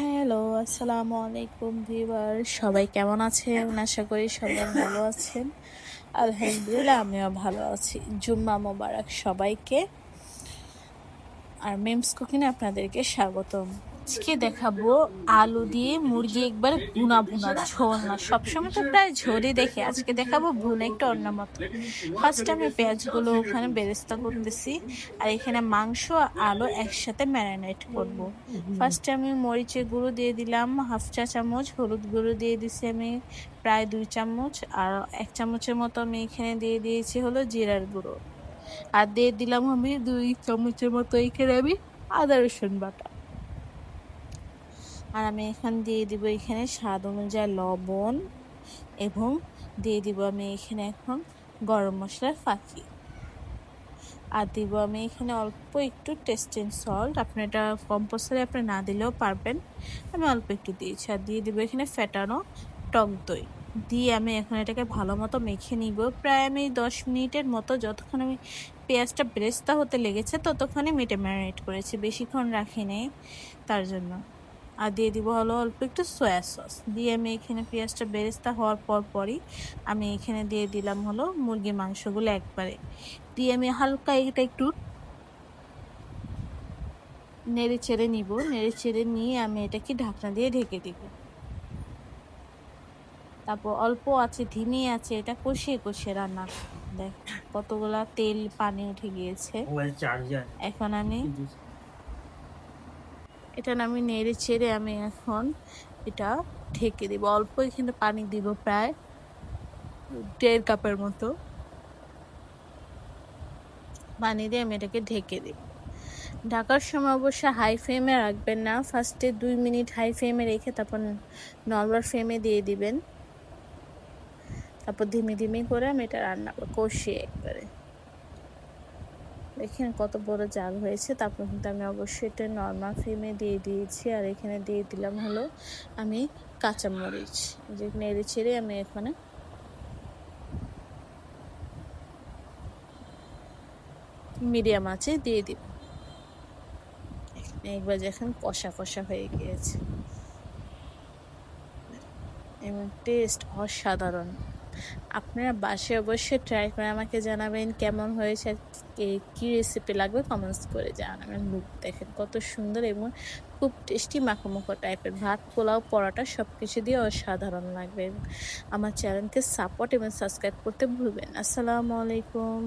Hello, আসসালামু আলাইকুম viewer সবাই কেমন আছেন? আশা করি সবাই ভালো আছেন। আলহামদুলিল্লাহ, আমিও ভালো আছি। জুম্মা মোবারক সবাইকে। আর মেমস কুকিনে আপনাদেরকে স্বাগতম। আজকে দেখাবো আলু দিয়ে মুরগি একবার ভুনা ভুনা ঝোল না সবসময় তো প্রায় ঝোলই দেখে, আজকে দেখাবো ভুনা একটু অন্য মতো ফার্স্ট আমি পেঁয়াজগুলো ওখানে বেরেস্তা করতেছি, আর এখানে মাংস আলু একসাথে ম্যারিনেট করব। ফার্স্টে আমি মরিচের গুঁড়ো দিয়ে দিলাম হাফ চা চামচ, হলুদ গুঁড়ো দিয়ে দিছি আমি প্রায় দুই চামচ, আর এক চামচের মতো আমি এখানে দিয়ে দিয়েছি হলো জিরার গুঁড়ো। আর দিয়ে দিলাম আমি দুই চামচের মতো এখানে আমি আদা রসুন বাটা। আর আমি এখানে দিয়ে দিব এখানে স্বাদ অনুযায়ী লবণ এবং দিয়ে দিব আমি এখানে এখন গরম মশলার ফাঁকি। আর দিব আমি এখানে অল্প একটু টেস্টিং সল্ট আপনি এটা কম্পোসারে আপনি না দিলেও পারবেন। আমি অল্প একটু দিয়েছি। আর দিয়ে দিব এখানে ফেটানো টক দই। দিয়ে আমি এখন এটাকে ভালো মতো মেখে নিব। প্রায় আমি দশ মিনিটের মতো যতক্ষণ আমি পেঁয়াজটা ব্রেস্তা হতে লেগেছে ততক্ষণে মেটে ম্যারিনেট করেছি। বেশিক্ষণ রাখি নেই তার জন্য। আর দিয়ে দিব হলো অল্প একটু সয়া সস দিয়ে আমি এখানে পেঁয়াজটা বেরেস্তা হওয়ার পর পরই আমি এখানে দিয়ে দিলাম হলো মুরগি মাংসগুলো একবারে। দিয়ে আমি হালকা এটা একটু নেড়ে চেড়ে নিব। নেড়ে চেড়ে নিয়ে আমি এটাকে ঢাকনা দিয়ে ঢেকে দিব। তারপর অল্প আছে ধিমি আছে এটা কষিয়ে কষিয়ে রান্না দেখ কতগুলা তেল পানি উঠে গিয়েছে। এখন আমি এটা আমি নেড়ে চেড়ে আমি এখন এটা ঢেকে দিব। অল্প এখানে পানি দিব প্রায় দেড় কাপের মতো। পানি দিয়ে আমি এটাকে ঢেকে দিব। ঢাকার সময় অবশ্য হাই ফ্লেমে রাখবেন না। ফার্স্টে দুই মিনিট হাই ফ্লেমে রেখে তারপর নর্মাল ফ্লেমে দিয়ে দিবেন। তারপর ধিমে ধিমে করে আমি এটা রান্না কষিয়ে একবারে। দেখেন কত বড় জাল হয়েছে তারপর কিন্তু আমি অবশ্যই এটা নর্মাল ফ্লেমে দিয়ে দিয়েছি। আর এখানে দিয়ে দিলাম হলো আমি কাঁচামরিচ। যে নেড়ে ছেড়ে আমি এখানে মিডিয়াম আছে দিয়ে দিব একবার যখন কষা কষা হয়ে গিয়েছে। এবং টেস্ট অসাধারণ। আপনারা বাসে অবশ্যই ট্রাই করে আমাকে জানাবেন কেমন হয়েছে কী রেসিপি লাগবে কমেন্টস করে জানাবেন। লুক দেখেন কত সুন্দর এবং খুব টেস্টি মাখামুখো টাইপের ভাত, পোলাও, পরোটা সব কিছু দিয়ে অসাধারণ লাগবে। আমার চ্যানেলকে সাপোর্ট এবং সাবস্ক্রাইব করতে ভুলবেন আসসালামু আলাইকুম।